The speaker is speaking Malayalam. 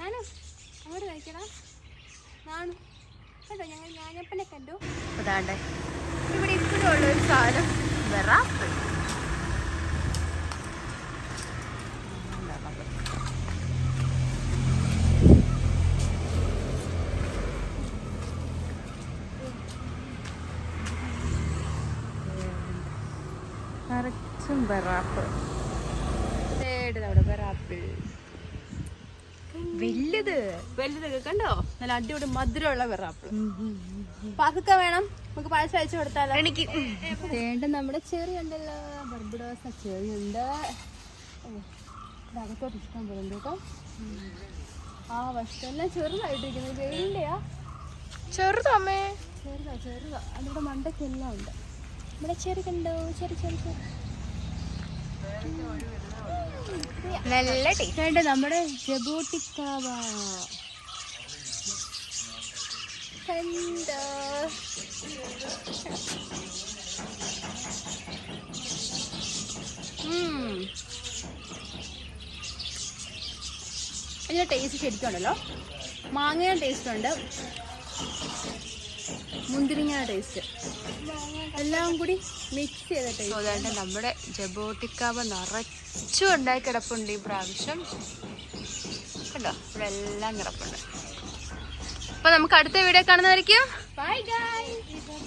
ഞാനും അങ്ങോട്ട് കഴിക്കടാ നാണു കണ്ടോ ഞങ്ങൾ ഞാനപ്പനെ കണ്ടു അതാണ്ട് ഇവിടെ ഇപ്പോഴും ഉള്ള ഒരു സാധനം വെറാപ്പ് നിറച്ചും വെറാപ്പ് വെറാപ്പിൾ വലുത് വലുത് കണ്ടോ? നല്ല അടിപൊളി മധുരമുള്ള വെറാപ്പിൾ പാക്കൊക്കെ വേണം. നമുക്ക് പഴസ് അയച്ചു കൊടുത്താലോ? എനിക്ക്. വേണ്ട നമ്മുടെ ചെറി ഉണ്ടല്ലോ. ബർബഡോസ ചെറി ഉണ്ട്. അകത്തോട്ട് ഇഷ്ടം പോലെ കേട്ടോ. ആ വശത്തെല്ലാം ചെറുതായിട്ടിരിക്കുന്നത് വെയിലിന്റെയാ ചെറുതമ്മേ. ചെറുതാ ചെറുതാ. അതിവിടെ മണ്ടയ്ക്കെല്ലാം ഉണ്ട്. ഇവിടെ ചെറിയ കണ്ടോ? ചെറിയ ചെറിയ ചെറി. നല്ല ടേസ്റ്റ്. നമ്മുടെ ജബോട്ടിക്കാവ. കണ്ടോ. ഇതിന്റെ ടേസ്റ്റ് ശരിക്കും ഉണ്ടല്ലോ മാങ്ങയുടെ ടേസ്റ്റ് ഉണ്ട്. മുന്തിരിങ്ങ ടേസ്റ്റ് എല്ലാം കൂടി മിക്സ് ചെയ്ത ടേസ്റ്റ് അതുകൊണ്ട് നമ്മുടെ ജബോട്ടിക്കാവ് നിറച്ചും ഉണ്ടായി കിടപ്പുണ്ട് ഈ പ്രാവശ്യം. കണ്ടോ? ഇവിടെ എല്ലാം കിടപ്പുണ്ട്. അപ്പൊ നമുക്ക് അടുത്ത വീഡിയോ കാണുന്നതായിരിക്കും. Bye guys